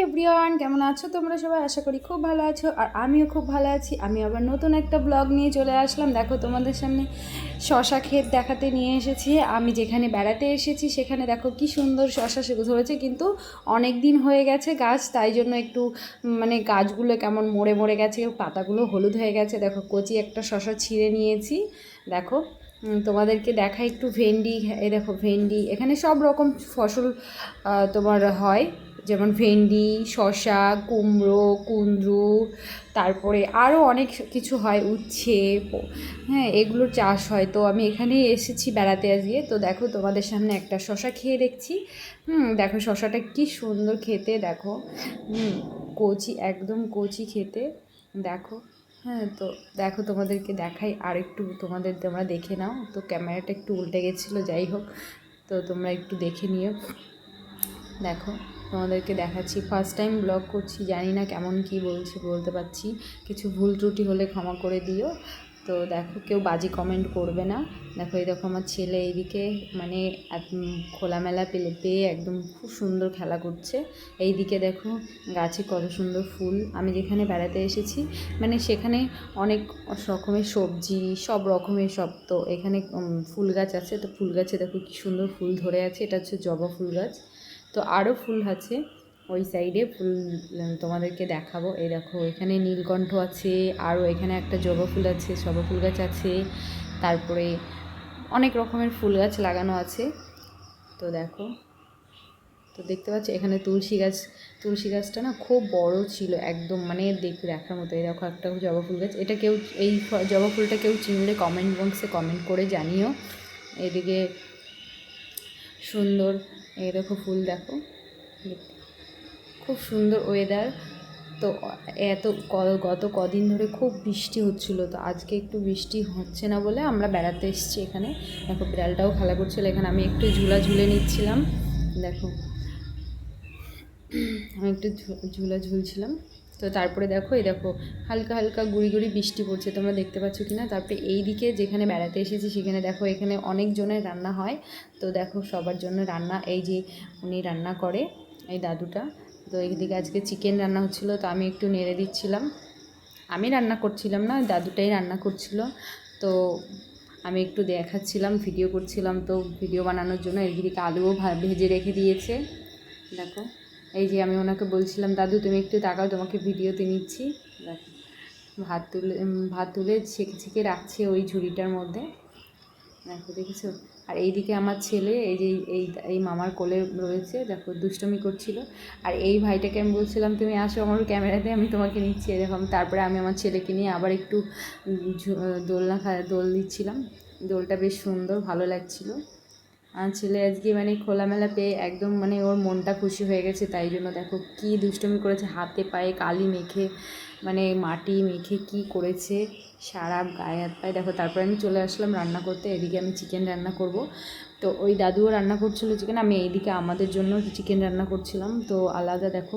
Everyone কেমন আছো তোমরা সবাই? আশা করি খুব ভালো আছো, আর আমিও খুব ভালো আছি। আমি আবার নতুন একটা ব্লগ নিয়ে চলে আসলাম। দেখো, তোমাদের সামনে শশা ক্ষেত দেখাতে নিয়ে এসেছি। আমি যেখানে বেড়াতে এসেছি, সেখানে দেখো কি সুন্দর শশা সে- ধরেছে, কিন্তু অনেক দিন হয়ে গেছে গাছ, তাই জন্য একটু মানে গাছগুলো কেমন মরে মরে গেছে, পাতাগুলো হলুদ হয়ে গেছে। দেখো, কচি একটা শশা ছিঁড়ে নিয়েছি। দেখো তোমাদেরকে দেখা একটু ভেন্ডি এই দেখো ভেন্ডি, এখানে সব রকম ফসল তোমার হয়। যেমন ভেন্ডি শশা কুমড়ো কুন্দ্রু তারপরে আরও অনেক কিছু হয়, উচ্ছে হ্যাঁ এগুলোর চাষ হয়। তো আমি এখানেই এসেছি বেড়াতে আজকে তো দেখো তোমাদের সামনে একটা শশা খেয়ে দেখছি। হুম, দেখো শশাটা কি সুন্দর খেতে, দেখো। হুম, কচি, একদম কচি খেতে, দেখো। হ্যাঁ তো দেখো তোমাদেরকে দেখাই আর একটু তোমাদের, তোমরা দেখে নাও। তো ক্যামেরাটা একটু উল্টে গেছিল, যাই হোক। তো তোমরা একটু দেখে নিও। দেখো। তোমাদেরকে দেখাচ্ছি। ফার্স্ট টাইম ব্লগ করছি, জানি না কেমন কি বলছি, বলতে পারছি। কিছু ভুল ত্রুটি হলে ক্ষমা করে দিও। তো দেখো, কেউ বাজে কমেন্ট করবে না। দেখো, এই দেখো আমার ছেলে এইদিকে মানে খোলামেলা পেলে, পেয়ে একদম খুব সুন্দর খেলা করছে। এইদিকে দেখো, গাছে কত সুন্দর ফুল। আমি যেখানে বেড়াতে এসেছি মানে সেখানে অনেক রকমের সবজি, সব রকমের সব। তো এখানে ফুল গাছ আছে। তো ফুল গাছে দেখো কি সুন্দর ফুল ধরে আছে। এটা হচ্ছে জবা ফুল গাছ। তো আরও ফুল আছে। ওই সাইডে ফুল তোমাদেরকে দেখাবো। এই দেখো, এখানে নীলকণ্ঠ আছে আরও এখানে একটা জবা ফুল আছে জবা ফুল গাছ আছে। তারপরে অনেক রকমের ফুল গাছ লাগানো আছে। তো দেখো, তো দেখতে পাচ্ছ, এখানে তুলসী গাছ, তুলসী গাছটা না খুব বড় ছিল, একদম মানে দেখ দেখার মতো। এই দেখো, একটা জবা ফুল গাছ। এটা কেউ, এই জবা ফুলটা কেউ চিনলে কমেন্ট বক্সে কমেন্ট করে জানিও। এদিকে সুন্দর। এই দেখো ফুল দেখো। খুব সুন্দর ওয়েদার তো এত গত কদিন ধরে খুব বৃষ্টি হচ্ছিল। তো আজকে একটু বৃষ্টি হচ্ছে না বলে আমরা বেড়াতে এসেছি এখানে। দেখো বিড়ালটাও খেলা করছিল। এখানে আমি একটু ঝুলা ঝুলে নিচ্ছিলাম। দেখো। আমি একটু ঝুলা ঝুলছিলাম। তো তারপরে দেখো, এই দেখো, হালকা হালকা গুড়ি গুড়ি বৃষ্টি পড়ছে, তোমরা দেখতে পাচ্ছ কি না তারপরে এই দিকে যেখানে বেড়াতে এসেছি, সেখানে দেখো, এখানে অনেকজনের রান্না হয়। তো দেখো, সবার জন্য রান্না, এই যে উনি রান্না করে, এই দাদুটা। তো এইদিকে আজকে চিকেন রান্না হচ্ছিল, তো আমি একটু নেড়ে দিচ্ছিলাম। আমি রান্না করছিলাম না, দাদুটাই রান্না করছিল। তো আমি একটু দেখাচ্ছিলাম, ভিডিও করছিলাম, তো ভিডিও বানানোর জন্য এদিকে আলুও ভেজে রেখে দিয়েছে। দেখো। এই যে আমি ওনাকে বলছিলাম, দাদু, তুমি একটু তাকাও, তোমাকে ভিডিওতে নিচ্ছি। ভাত তুলে ভাত তুলে ছেঁকে ছেঁকে রাখছে ওই ঝুড়িটার মধ্যে। দেখো, দেখেছ? আর এইদিকে আমার ছেলে, এই যে এই এই মামার কোলে রয়েছে, দেখো, দুষ্টমি করছিল। আর এই ভাইটাকে আমি বলছিলাম, তুমি আসো আমার ক্যামেরাতে, আমি তোমাকে নিচ্ছি। এরকম, তারপরে আমি আমার ছেলেকে নিয়ে আবার একটু দোলনা খা, দোল দিচ্ছিলাম। দোলটা বেশ সুন্দর, ভালো লাগছিল। ছেলে আজকে মানে খোলামেলা পেয়ে একদম মানে ওর মনটা খুশি হয়ে গেছে, তাই জন্য দেখো কি দুষ্টমি করেছে, হাতে পায়ে কালি মেখে মানে মাটি মেখে কি করেছে, সারা গায়ে হাত পায়ে। দেখো তারপরে আমি চলে আসলাম রান্না করতে, এদিকে আমি চিকেন রান্না করব। তো ওই দাদুও রান্না করছিল চিকেন আমি এইদিকে আমাদের জন্য চিকেন রান্না করছিলাম। তো আলাদা দেখো,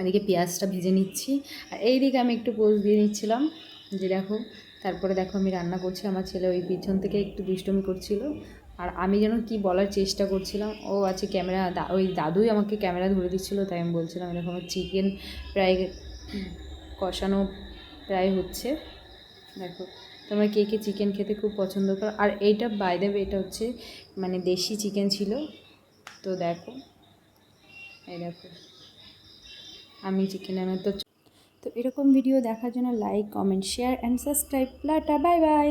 এদিকে পেঁয়াজটা ভেজে নিচ্ছি। আর এইদিকে আমি একটু পোজ দিয়ে নিচ্ছিলাম যে দেখো, তারপরে দেখো আমি রান্না করছি, আমার ছেলে ওই পিছন থেকে একটু দুষ্টমি করছিল। আর আমি যেন কি বলার চেষ্টা করছিলাম? ও আছে ক্যামেরা ওই দাদুই আমাকে ক্যামেরা ধরে দিচ্ছিল, তাই আমি বলছিলাম এরকম চিকেন প্রায় কষানো প্রায় হচ্ছে। দেখো, তোমরা কে কে চিকেন খেতে খুব পছন্দ করো? আর এইটা বাই দেবে এটা হচ্ছে মানে দেশি চিকেন ছিল। তো দেখো, এই দেখো, আমি চিকেন আমার তো তো এরকম ভিডিও দেখার জন্য like comment share and subscribe লাটা bye by